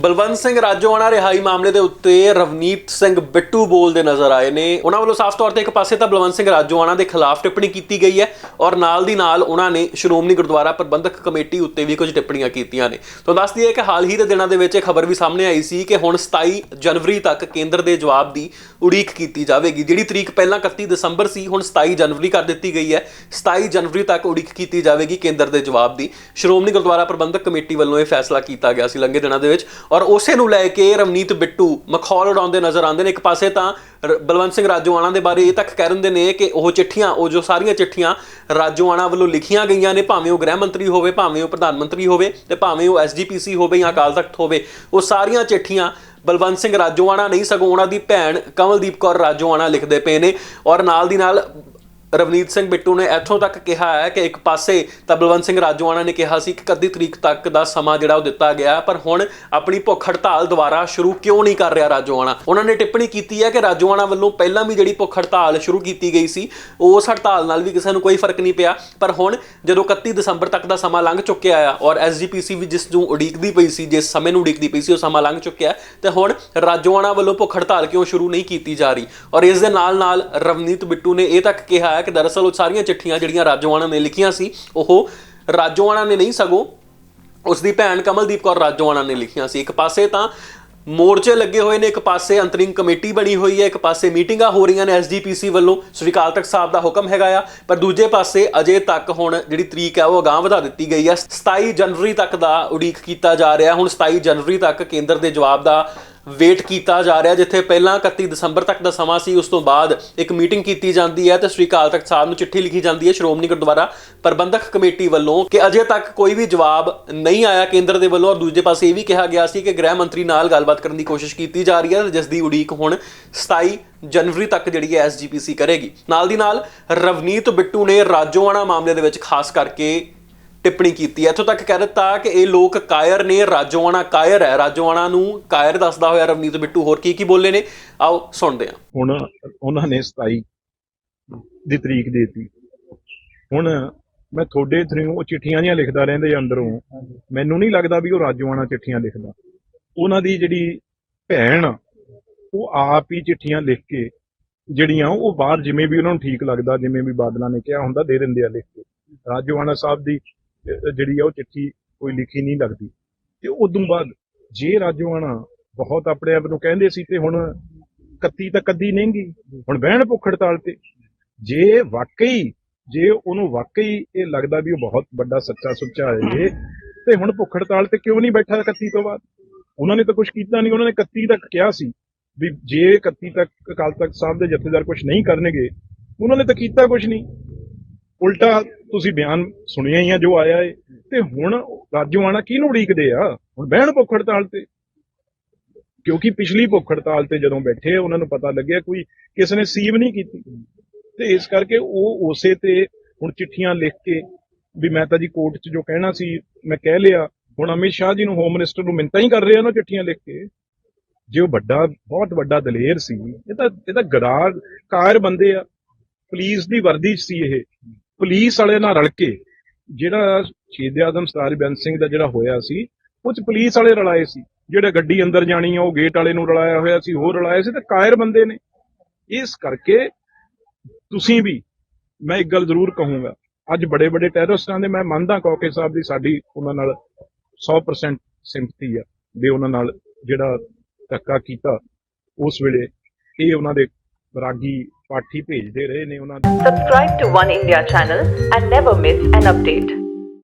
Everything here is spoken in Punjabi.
ਬਲਵੰਤ ਸਿੰਘ ਰਾਜੋਆਣਾ ਰਿਹਾਈ ਮਾਮਲੇ ਦੇ ਉੱਤੇ ਰਵਨੀਤ ਸਿੰਘ ਬਿੱਟੂ ਬੋਲਦੇ ਨਜ਼ਰ ਆਏ ਨੇ। ਉਹਨਾਂ ਵੱਲੋਂ ਸਾਫ਼ ਤੌਰ ਤੇ ਇੱਕ ਪਾਸੇ ਤਾਂ ਬਲਵੰਤ ਸਿੰਘ ਰਾਜੋਆਣਾ ਦੇ ਖਿਲਾਫ ਟਿੱਪਣੀ ਕੀਤੀ ਗਈ ਹੈ ਔਰ ਨਾਲ ਦੀ ਨਾਲ ਉਹਨਾਂ ਨੇ ਸ਼੍ਰੋਮਣੀ ਗੁਰਦੁਆਰਾ ਪ੍ਰਬੰਧਕ ਕਮੇਟੀ ਉੱਤੇ ਵੀ ਕੁਝ ਟਿੱਪਣੀਆਂ ਕੀਤੀਆਂ ਨੇ। ਤੋਂ ਦੱਸ ਦਈਏ ਕਿ ਹਾਲ ਹੀ ਦੇ ਦਿਨਾਂ ਦੇ ਵਿੱਚ ਇਹ ਖਬਰ ਵੀ ਸਾਹਮਣੇ ਆਈ ਸੀ ਕਿ ਹੁਣ 27 ਜਨਵਰੀ ਤੱਕ ਕੇਂਦਰ ਦੇ ਜਵਾਬ ਦੀ ਉਡੀਕ ਕੀਤੀ ਜਾਵੇਗੀ। ਜਿਹੜੀ ਤਰੀਕ ਪਹਿਲਾਂ 31 ਦਸੰਬਰ ਸੀ, ਹੁਣ 27 ਜਨਵਰੀ ਕਰ ਦਿੱਤੀ ਗਈ ਹੈ। 27 ਜਨਵਰੀ ਤੱਕ ਉਡੀਕ ਕੀਤੀ ਜਾਵੇਗੀ ਕੇਂਦਰ ਦੇ ਜਵਾਬ ਦੀ। ਸ਼੍ਰੋਮਣੀ ਗੁਰਦੁਆਰਾ ਪ੍ਰਬੰਧਕ ਕਮੇਟੀ ਵੱਲੋਂ ਇਹ ਫੈਸਲਾ ਕੀਤਾ ਗਿਆ ਸੀ। ਲੰਘੇ ਦਿਨਾਂ ਦੇ ਵਿੱਚ ਔਰ ਉਸੇ ਨੂੰ ਲੈ ਕੇ ਰਵਨੀਤ ਬਿੱਟੂ ਮਖੌਲ ਉਡਾਉਂਦੇ ਨਜ਼ਰ ਆਉਂਦੇ ਨੇ। ਇੱਕ ਪਾਸੇ ਤਾਂ ਰ- ਬਲਵੰਤ ਸਿੰਘ ਰਾਜੋਆਣਾ ਦੇ ਬਾਰੇ ਇਹ ਤੱਕ ਕਹਿ ਦਿੰਦੇ ਨੇ ਕਿ ਉਹ ਚਿੱਠੀਆਂ, ਉਹ ਜੋ ਸਾਰੀਆਂ ਚਿੱਠੀਆਂ ਰਾਜੋਆਣਾ ਵੱਲੋਂ ਲਿਖੀਆਂ ਗਈਆਂ ਨੇ, ਭਾਵੇਂ ਉਹ ਗ੍ਰਹਿ ਮੰਤਰੀ ਹੋਵੇ, ਭਾਵੇਂ ਉਹ ਪ੍ਰਧਾਨ ਮੰਤਰੀ ਹੋਵੇ ਤੇ ਭਾਵੇਂ ਉਹ ਐਸਜੀਪੀਸੀ ਹੋਵੇ ਜਾਂ ਅਕਾਲ ਤਖਤ ਹੋਵੇ, ਉਹ ਸਾਰੀਆਂ ਚਿੱਠੀਆਂ ਬਲਵੰਤ ਸਿੰਘ ਰਾਜੋਆਣਾ ਨਹੀਂ, ਸਗੋਂ ਉਹਨਾਂ ਦੀ ਭੈਣ ਕਮਲਦੀਪ ਕੌਰ ਰਾਜੋਆਣਾ ਲਿਖਦੇ ਪਏ ਨੇ। ਔਰ ਨਾਲ ਦੀ ਨਾਲ ਰਵਨੀਤ ਸਿੰਘ ਬਿੱਟੂ ਨੇ ਇੱਥੋਂ ਤੱਕ ਕਿਹਾ ਹੈ ਕਿ ਇੱਕ ਪਾਸੇ ਤਾਂ ਬਲਵੰਤ ਸਿੰਘ ਰਾਜੋਆਣਾ ਨੇ ਕਿਹਾ ਸੀ ਕਿ ਕਦੀ ਤਰੀਕ ਤੱਕ ਦਾ ਸਮਾਂ ਜਿਹੜਾ ਉਹ ਦਿੱਤਾ ਗਿਆ ਪਰ ਹੁਣ ਆਪਣੀ ਭੁੱਖ ਹੜਤਾਲ ਦੁਬਾਰਾ ਸ਼ੁਰੂ ਕਿਉਂ ਨਹੀਂ ਕਰ ਰਿਹਾ ਰਾਜੋਆਣਾ? ਉਹਨਾਂ ਨੇ ਟਿੱਪਣੀ ਕੀਤੀ ਹੈ ਕਿ ਰਾਜੋਆਣਾ ਵੱਲੋਂ ਪਹਿਲਾਂ ਵੀ ਜਿਹੜੀ ਭੁੱਖ ਹੜਤਾਲ ਸ਼ੁਰੂ ਕੀਤੀ ਗਈ ਸੀ, ਉਸ ਹੜਤਾਲ ਨਾਲ ਵੀ ਕਿਸੇ ਨੂੰ ਕੋਈ ਫ਼ਰਕ ਨਹੀਂ ਪਿਆ, ਪਰ ਹੁਣ ਜਦੋਂ 31 ਦਸੰਬਰ ਤੱਕ ਦਾ ਸਮਾਂ ਲੰਘ ਚੁੱਕਿਆ ਆ ਔਰ ਐਸਜੀਪੀਸੀ ਵੀ ਜਿਸ ਨੂੰ ਉਡੀਕਦੀ ਪਈ ਸੀ, ਜਿਸ ਸਮੇਂ ਨੂੰ ਉਡੀਕਦੀ ਪਈ ਸੀ, ਉਹ ਸਮਾਂ ਲੰਘ ਚੁੱਕਿਆ ਤੇ ਹੁਣ ਰਾਜੋਆਣਾ ਵੱਲੋਂ ਭੁੱਖ ਹੜਤਾਲ ਕਿਉਂ ਸ਼ੁਰੂ ਨਹੀਂ ਕੀਤੀ ਜਾ ਰਹੀ? ਔਰ ਇਸ ਦੇ ਨਾਲ ਨਾਲ ਰਵਨੀਤ ਬਿੱਟੂ ਨੇ ਇਹ ਤੱਕ ਕਿਹਾ ਹੈ ਕਿ ਦਰਅਸਲ ਉਹ ਸਾਰੀਆਂ ਚਿੱਠੀਆਂ ਜਿਹੜੀਆਂ ਰਾਜੋਆਣਾ ਨੇ ਲਿਖੀਆਂ ਸੀ, ਉਹ ਰਾਜੋਆਣਾ ਨੇ ਨਹੀਂ ਸਗੋਂ, ਉਸ ਦੀ ਭੈਣ ਕਮਲਦੀਪ ਕੌਰ ਰਾਜੋਆਣਾ ਨੇ ਲਿਖੀਆਂ ਸੀ। ਇੱਕ ਪਾਸੇ ਤਾਂ ਮੋਰਚੇ ਲੱਗੇ ਹੋਏ ਨੇ, ਇੱਕ ਪਾਸੇ ਅੰਤਰਿੰਗ ਕਮੇਟੀ ਬਣੀ ਹੋਈ ਹੈ, ਇੱਕ ਪਾਸੇ ਮੀਟਿੰਗਾਂ ਹੋ ਰਹੀਆਂ ਨੇ ਐਸਜੀਪੀਸੀ ਵੱਲੋਂ, ਸ੍ਰੀ ਅਕਾਲ ਤਖਤ ਸਾਹਿਬ ਦਾ ਹੁਕਮ ਹੈਗਾ ਆ, ਪਰ ਦੂਜੇ ਪਾਸੇ ਅਜੇ ਤੱਕ ਹੁਣ ਜਿਹੜੀ ਤਰੀਕ ਹੈ, ਉਹ ਅਗਾਂਹ ਵਧਾ ਦਿੱਤੀ ਗਈ ਹੈ। 27 ਜਨਵਰੀ ਤੱਕ ਦਾ ਉਡੀਕ ਕੀਤਾ ਜਾ ਰਿਹਾ। ਹੁਣ 27 ਜਨਵਰੀ ਤੱਕ ਕੇਂਦਰ ਦੇ ਜਵਾਬ ਦਾ ਵੇਟ ਕੀਤਾ ਜਾ ਰਿਹਾ, ਜਿੱਥੇ ਪਹਿਲਾਂ 31 ਦਸੰਬਰ ਤੱਕ ਦਾ ਸਮਾਂ ਸੀ, ਉਸ ਤੋਂ ਬਾਅਦ ਇੱਕ ਮੀਟਿੰਗ ਕੀਤੀ ਜਾਂਦੀ ਹੈ ਤੇ ਸ੍ਰੀ ਅਕਾਲ ਤਖਤ ਸਾਹਿਬ ਨੂੰ ਚਿੱਠੀ ਲਿਖੀ ਜਾਂਦੀ ਹੈ ਸ਼੍ਰੋਮਣੀ ਗੁਰਦੁਆਰਾ ਪ੍ਰਬੰਧਕ ਕਮੇਟੀ ਵੱਲੋਂ ਕਿ ਅਜੇ ਤੱਕ ਕੋਈ ਵੀ ਜਵਾਬ ਨਹੀਂ ਆਇਆ ਕੇਂਦਰ ਦੇ ਵੱਲੋਂ। ਔਰ ਦੂਜੇ ਪਾਸੇ ਇਹ ਵੀ ਕਿਹਾ ਗਿਆ ਸੀ ਕਿ ਗ੍ਰਹਿ ਮੰਤਰੀ ਨਾਲ ਗੱਲਬਾਤ ਕਰਨ ਦੀ ਕੋਸ਼ਿਸ਼ ਕੀਤੀ ਜਾ ਰਹੀ ਹੈ, ਜਿਸ ਦੀ ਉਡੀਕ ਹੁਣ 27 ਜਨਵਰੀ ਤੱਕ ਜਿਹੜੀ ਹੈ ਐਸਜੀਪੀਸੀ ਕਰੇਗੀ। ਨਾਲ ਦੀ ਨਾਲ ਰਵਨੀਤ ਬਿੱਟੂ ਨੇ ਰਾਜੋਆਣਾ ਮਾਮਲੇ ਦੇ ਵਿੱਚ ਖਾਸ ਕਰਕੇ ਟਿੱਪਣੀ ਕੀਤੀ ਹੈ। ਇੱਥੋਂ ਤੱਕ ਕਹਿ ਦਿੱਤਾ ਕਿ ਇਹ ਲੋਕ ਕਾਇਰ ਨੇ, ਰਾਜੋਆਣਾ ਕਾਇਰ ਹੈ। ਰਾਜੋਆਣਾ ਨੂੰ ਕਾਇਰ ਦੱਸਦਾ ਹੋਇਆ ਰਵਨੀਤ ਬਿੱਟੂ, ਹੋਰ ਕੀ ਕੀ ਬੋਲੇ ਨੇ? ਆਓ ਸੁਣਦੇ ਹਾਂ। ਹੁਣ ਉਹਨਾਂ ਨੇ 27 ਦੀ ਤਰੀਕ ਦੇਤੀ। ਹੁਣ ਮੈਂ ਤੁਹਾਡੇ ਥਰੂ ਉਹ ਚਿੱਠੀਆਂ ਜੀਆਂ ਲਿਖਦਾ ਰਹਿੰਦੇ ਅੰਦਰੋਂ, ਮੈਨੂੰ ਨਹੀਂ ਲੱਗਦਾ ਵੀ ਉਹ ਰਾਜੋਆਣਾ ਚਿੱਠੀਆਂ ਲਿਖਦਾ। ਉਹਨਾਂ ਦੀ ਜਿਹੜੀ ਭੈਣ ਉਹ ਆਪ ਹੀ ਚਿੱਠੀਆਂ ਲਿਖ ਕੇ ਜਿਹੜੀਆਂ ਉਹ ਬਾਹਰ ਜਿਵੇਂ ਵੀ ਉਹਨਾਂ ਨੂੰ ਠੀਕ ਲੱਗਦਾ, ਜਿਵੇਂ ਵੀ ਬਾਦਲਾਂ ਨੇ ਕਿਹਾ ਹੁੰਦਾ, ਦੇ ਦਿੰਦੇ ਆ ਲਿਖ ਕੇ। ਰਾਜੋਆਣਾ ਸਾਹਿਬ ਦੀ ਜਿਹੜੀ ਆ ਉਹ ਚਿੱਠੀ ਕੋਈ ਲਿਖੀ ਨਹੀਂ ਲੱਗਦੀ। ਤੇ ਉਦੋਂ ਬਾਅਦ ਜੇ ਰਾਜੋਆਣਾ ਬਹੁਤ ਆਪਣੇ ਆਪ ਨੂੰ ਕਹਿੰਦੇ ਸੀ ਤੇ ਹੁਣ ਕੱਤੀ ਤਾਂ ਕੱਦੀ ਨਹੀਂਗੀ, ਹੁਣ ਬਹਿਣ ਭੁੱਖ ਹੜਤਾਲ ਤੇ। ਜੇ ਵਾਕਈ, ਜੇ ਉਹਨੂੰ ਵਾਕਈ ਇਹ ਲੱਗਦਾ ਵੀ ਉਹ ਬਹੁਤ ਵੱਡਾ ਸੱਚਾ ਸੁੱਚਾ ਹੈ, ਤੇ ਹੁਣ ਭੁੱਖ ਹੜਤਾਲ ਤੇ ਕਿਉਂ ਨਹੀਂ ਬੈਠਾ 31 ਤੋਂ ਬਾਅਦ? ਉਹਨਾਂ ਨੇ ਤਾਂ ਕੁਝ ਕੀਤਾ ਨਹੀਂ, ਉਹਨਾਂ ਨੇ 31 ਤੱਕ ਕਿਹਾ ਸੀ ਵੀ ਜੇ 31 ਤੱਕ, ਅਕਾਲ ਤਖਤ ਸਾਹਿਬ ਦੇ ਜਥੇਦਾਰ ਕੁਝ ਨਹੀਂ ਕਰਨਗੇ, ਉਹਨਾਂ ਨੇ ਤਾਂ ਕੀਤਾ ਕੁਝ ਨਹੀਂ। ਉਲਟਾ ਤੁਸੀਂ ਬਿਆਨ ਸੁਣਿਆ ਹੀ ਆ ਜੋ ਆਇਆ ਏ। ਤੇ ਹੁਣ ਰਾਜੋਆਣਾ ਕਿਹਨੂੰ ਉਡੀਕਦੇ ਆ? ਹੁਣ ਬਹਿਣ ਭੁੱਖ ਹੜਤਾਲ ਤੇ। ਕਿਉਂਕਿ ਪਿਛਲੀ ਭੁੱਖ ਹੜਤਾਲ ਤੇ ਜਦੋਂ ਬੈਠੇ ਉਹਨਾਂ ਨੂੰ ਪਤਾ ਲੱਗਿਆ ਕੋਈ ਕਿਸੇ ਨੇ ਸੀਵ ਨਹੀਂ ਕੀਤੀ। ਤੇ ਇਸ ਕਰਕੇ ਉਹ ਉਸੇ ਤੇ ਹੁਣ ਚਿੱਠੀਆਂ ਲਿਖ ਕੇ ਵੀ ਮੈਂ ਤਾਂ ਜੀ ਕੋਰਟ 'ਚ ਜੋ ਕਹਿਣਾ ਸੀ, ਮੈਂ ਕਹਿ ਲਿਆ, ਹੁਣ ਅਮਿਤ ਸ਼ਾਹ ਜੀ ਨੂੰ ਹੋਮ ਮਿਨਿਸਟਰ ਨੂੰ ਮਿੰਤਾ ਹੀ ਕਰ ਰਹੇ ਆ ਨਾ ਚਿੱਠੀਆਂ ਲਿਖ ਕੇ। ਜੇ ਉਹ ਵੱਡਾ, ਬਹੁਤ ਵੱਡਾ ਦਲੇਰ ਸੀ, ਇਹ ਤਾਂ ਇਹ ਤਾਂ ਗਦਾਰ ਕਾਰ ਬੰਦੇ ਆ। ਪੁਲਿਸ ਦੀ ਵਰਦੀ 'ਚ ਸੀ ਇਹ। ਪੁਲਿਸ ਵਾਲੇ ਨਾਲ ਰਲ ਕੇ ਜਿਹੜਾ ਸ਼ਹੀਦ ਆਦਮ ਸਤਾਰ ਬੇਅੰਤ ਸਿੰਘ ਦਾ ਜਿਹੜਾ ਹੋਇਆ ਸੀ, ਉਹ 'ਚ ਪੁਲਿਸ ਵਾਲੇ ਰਲਾਏ ਸੀ। ਜਿਹੜੇ ਗੱਡੀ ਅੰਦਰ ਜਾਣੀ ਆ, ਉਹ ਗੇਟ ਵਾਲੇ ਨੂੰ ਰਲਾਇਆ ਹੋਇਆ ਸੀ, ਹੋਰ ਰਲਾਇਆ ਸੀ ਤੇ ਕਾਇਰ ਬੰਦੇ ਨੇ। ਇਸ ਕਰਕੇ ਤੁਸੀਂ ਵੀ, ਮੈਂ ਇੱਕ ਗੱਲ ਜ਼ਰੂਰ ਕਹੂੰਗਾ, ਅੱਜ ਬੜੇ ਬੜੇ ਟੈਰਰਿਸਟਾਂ ਦੇ ਮੈਂ ਮੰਨਦਾ ਕੌਕੇ ਸਾਹਿਬ ਦੀ ਸਾਡੀ ਉਹਨਾਂ ਨਾਲ 100% ਸਿੰਪਥੀ ਆ, ਵੀ ਉਹਨਾਂ ਨਾਲ ਜਿਹੜਾ ਧੱਕਾ ਕੀਤਾ ਉਸ ਵੇਲੇ, ਇਹ ਉਹਨਾਂ ਦੇ ਰਾਗੀ ਪਾਠੀ ਭੇਜਦੇ ਰਹੇ ਨੇ ਉਹਨਾਂ ਦੇ Subscribe to One India channel and never miss an update.